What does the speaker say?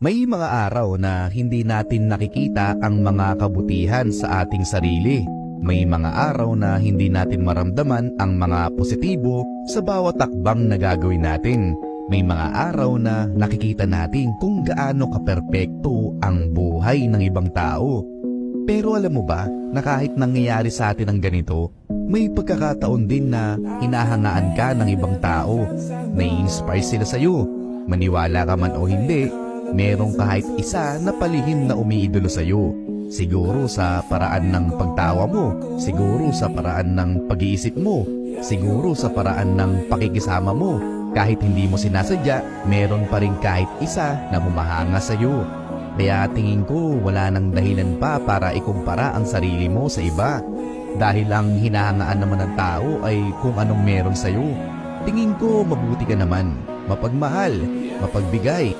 May mga araw na hindi natin nakikita ang mga kabutihan sa ating sarili. May mga araw na hindi natin maramdaman ang mga positibo sa bawat takbang na gagawin natin. May mga araw na nakikita natin kung gaano kaperpekto ang buhay ng ibang tao. Pero alam mo ba na kahit nangyayari sa atin ang ganito, may pagkakataon din na hinahangaan ka ng ibang tao. Nai-inspire sila sa'yo. Maniwala ka man o hindi, merong kahit isa na palihim na umiidolo sa'yo. Siguro sa paraan ng pagtawa mo, siguro sa paraan ng pag-iisip mo, siguro sa paraan ng pakikisama mo. Kahit hindi mo sinasadya, meron pa rin kahit isa na bumahanga sa'yo. Kaya tingin ko wala nang dahilan pa para ikumpara ang sarili mo sa iba. Dahil ang hinahangaan naman ng tao ay kung anong meron sa'yo. Tingin ko mabuti ka naman, mapagmahal, mapagbigay,